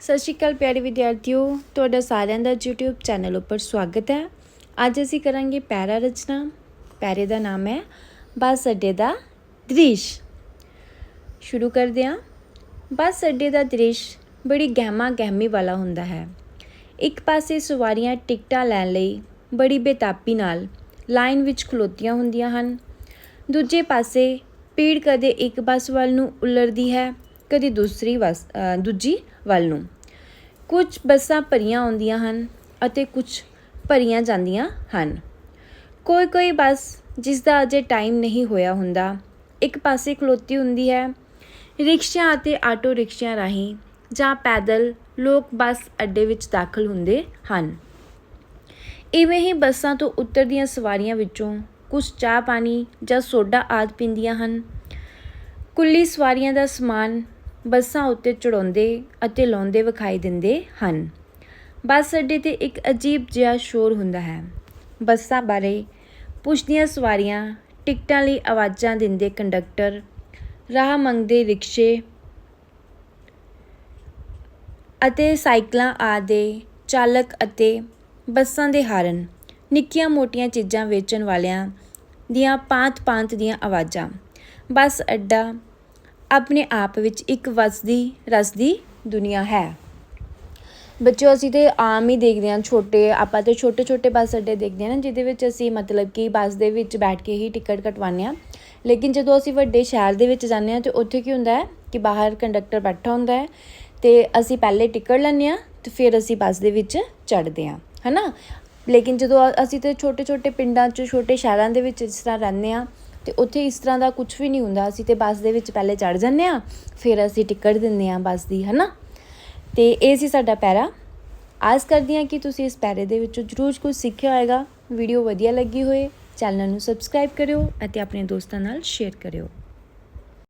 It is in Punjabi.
ਸਤਿ ਸ਼੍ਰੀ ਅਕਾਲ ਪਿਆਰੇ ਵਿਦਿਆਰਥੀਓ, ਤੁਹਾਡਾ ਸਾਰਿਆਂ ਦਾ YouTube ਚੈਨਲ ਉੱਪਰ ਸਵਾਗਤ ਹੈ। ਅੱਜ ਅਸੀਂ ਕਰਾਂਗੇ ਪੈਰਾ ਰਚਨਾ। ਪੈਰੇ ਦਾ ਨਾਮ ਹੈ ਬੱਸ ਅੱਡੇ ਦਾ ਦ੍ਰਿਸ਼। ਸ਼ੁਰੂ ਕਰਦੇ ਹਾਂ। ਬੱਸ ਅੱਡੇ ਦਾ ਦ੍ਰਿਸ਼ ਬੜੀ ਗਹਿਮਾ ਗਹਿਮੀ ਵਾਲਾ ਹੁੰਦਾ ਹੈ। ਇੱਕ ਪਾਸੇ ਸਵਾਰੀਆਂ ਟਿਕਟਾਂ ਲੈਣ ਲਈ ਬੜੀ ਬੇਤਾਬੀ ਨਾਲ ਲਾਈਨ ਵਿੱਚ ਖਲੋਤੀਆਂ ਹੁੰਦੀਆਂ ਹਨ। ਦੂਜੇ ਪਾਸੇ ਭੀੜ ਕਦੇ ਇੱਕ ਬੱਸ ਵੱਲ ਨੂੰ ਉਲਰਦੀ ਹੈ। ਕਦੀ ਦੂਸਰੀ ਬੱਸ ਦੂਜੀ ਵੱਲ ਨੂੰ। ਕੁਝ ਬੱਸਾਂ ਭਰੀਆਂ ਆਉਂਦੀਆਂ ਹਨ ਅਤੇ ਕੁਝ ਭਰੀਆਂ ਜਾਂਦੀਆਂ ਹਨ। ਕੋਈ ਕੋਈ ਬੱਸ ਜਿਸ ਦਾ ਅਜੇ ਟਾਈਮ ਨਹੀਂ ਹੋਇਆ ਹੁੰਦਾ, ਇੱਕ ਪਾਸੇ ਖਲੋਤੀ ਹੁੰਦੀ ਹੈ, ਰਿਕਸ਼ਿਆਂ ਅਤੇ ਆਟੋ ਰਿਕਸ਼ਿਆਂ ਰਾਹੀਂ, ਜਾਂ ਪੈਦਲ ਲੋਕ ਬੱਸ ਅੱਡੇ ਵਿੱਚ ਦਾਖਲ ਹੁੰਦੇ ਹਨ। ਇਵੇਂ ਹੀ ਬੱਸਾਂ ਤੋਂ ਉਤਰਦੀਆਂ ਸਵਾਰੀਆਂ ਵਿੱਚੋਂ ਕੁਝ ਚਾਹ ਪਾਣੀ ਜਾਂ ਸੋਡਾ ਆਦਿ ਪੀਂਦੀਆਂ ਹਨ। ਕੁੱਲੀ ਸਵਾਰੀਆਂ ਦਾ ਸਮਾਨ ਬੱਸਾਂ ਉੱਤੇ ਚੜਾਉਂਦੇ ਅਤੇ ਲਾਉਂਦੇ ਵਿਖਾਈ ਦਿੰਦੇ ਹਨ। ਬੱਸ ਅੱਡੇ ਤੇ ਇੱਕ ਅਜੀਬ ਜਿਹਾ ਸ਼ੋਰ ਹੁੰਦਾ ਹੈ। ਬੱਸਾਂ ਬਾਰੇ ਪੁੱਛਦੀਆਂ ਸਵਾਰੀਆਂ ਟਿਕਟਾਂ ਲਈ ਆਵਾਜ਼ਾਂ ਦਿੰਦੇ ਕੰਡਕਟਰ, ਰਾਹ ਮੰਗਦੇ ਰਿਕਸ਼ੇ ਅਤੇ ਸਾਈਕਲਾਂ ਆਦਿ ਚਾਲਕ ਅਤੇ ਬੱਸਾਂ ਦੇ ਹਾਰਨ, ਨਿੱਕੀਆਂ ਮੋਟੀਆਂ ਚੀਜ਼ਾਂ ਵੇਚਣ ਵਾਲਿਆਂ ਦੀਆਂ ਪਾਂਤ-ਪਾਂਤ ਦੀਆਂ ਆਵਾਜ਼ਾਂ। ਬੱਸ ਅੱਡਾ ਆਪਣੇ ਆਪ ਵਿੱਚ ਇੱਕ ਵਸਦੀ, ਰਸਦੀ ਦੁਨੀਆ ਹੈ। ਬੱਚਿਓ, ਅਸੀਂ ਤੇ ਆਮ ਹੀ ਦੇਖਦੇ ਹਾਂ, ਛੋਟੇ, ਆਪਾਂ ਤੇ ਛੋਟੇ ਛੋਟੇ ਬੱਸ ਅੱਡੇ ਦੇਖਦੇ ਹਾਂ ਨਾ, ਜਿਹਦੇ ਵਿੱਚ ਅਸੀਂ ਮਤਲਬ ਕਿ ਬੱਸ ਦੇ ਵਿੱਚ ਬੈਠ ਕੇ ਹੀ ਟਿਕਟ ਕਟਵਾਉਂਦੇ ਹਾਂ। ਲੇਕਿਨ ਜਦੋਂ ਅਸੀਂ ਵੱਡੇ ਸ਼ਹਿਰ ਦੇ ਵਿੱਚ ਜਾਂਦੇ ਹਾਂ ਤੇ ਉੱਥੇ ਕੀ ਹੁੰਦਾ ਹੈ ਕਿ ਬਾਹਰ ਕੰਡਕਟਰ ਬੈਠਾ ਹੁੰਦਾ ਹੈ ਤੇ ਅਸੀਂ ਪਹਿਲੇ ਟਿਕਟ ਲੈਂਦੇ ਹਾਂ ਤੇ ਫਿਰ ਅਸੀਂ ਬੱਸ ਦੇ ਵਿੱਚ ਚੜ੍ਹਦੇ ਹਾਂ, ਹਨਾ? ਲੇਕਿਨ ਜਦੋਂ ਅਸੀਂ ਤੇ ਛੋਟੇ ਛੋਟੇ ਪਿੰਡਾਂ 'ਚ, ਛੋਟੇ ਸ਼ਹਿਰਾਂ ਦੇ ਵਿੱਚ ਜਿਸ ਤਰ੍ਹਾਂ ਰਹਿੰਦੇ ਹਾਂ ਤੇ ਉੱਥੇ ਇਸ ਤਰ੍ਹਾਂ ਦਾ ਕੁਝ ਵੀ ਨਹੀਂ ਹੁੰਦਾ। ਅਸੀਂ ਤੇ ਬੱਸ ਦੇ ਵਿੱਚ ਪਹਿਲੇ ਚੜ੍ਹ ਜਾਂਦੇ ਹਾਂ, ਫਿਰ ਅਸੀਂ ਟਿਕਟ ਦਿੰਦੇ ਹਾਂ ਬੱਸ ਦੀ, ਹਨਾ? ਤੇ ਇਹ ਸੀ ਸਾਡਾ ਪੈਰਾ। ਆਸ ਕਰਦੀ ਹਾਂ ਕਿ ਤੁਸੀਂ ਇਸ ਪੈਰੇ ਦੇ ਵਿੱਚੋਂ ਜ਼ਰੂਰ ਕੁਝ ਸਿੱਖਿਆ ਹੋਵੇਗਾ ਵੀਡੀਓ ਵਧੀਆ ਲੱਗੀ ਹੋਏ, ਚੈਨਲ ਨੂੰ ਸਬਸਕ੍ਰਾਈਬ ਕਰਿਓ ਅਤੇ ਆਪਣੇ ਦੋਸਤਾਂ ਨਾਲ ਸ਼ੇਅਰ ਕਰਿਓ।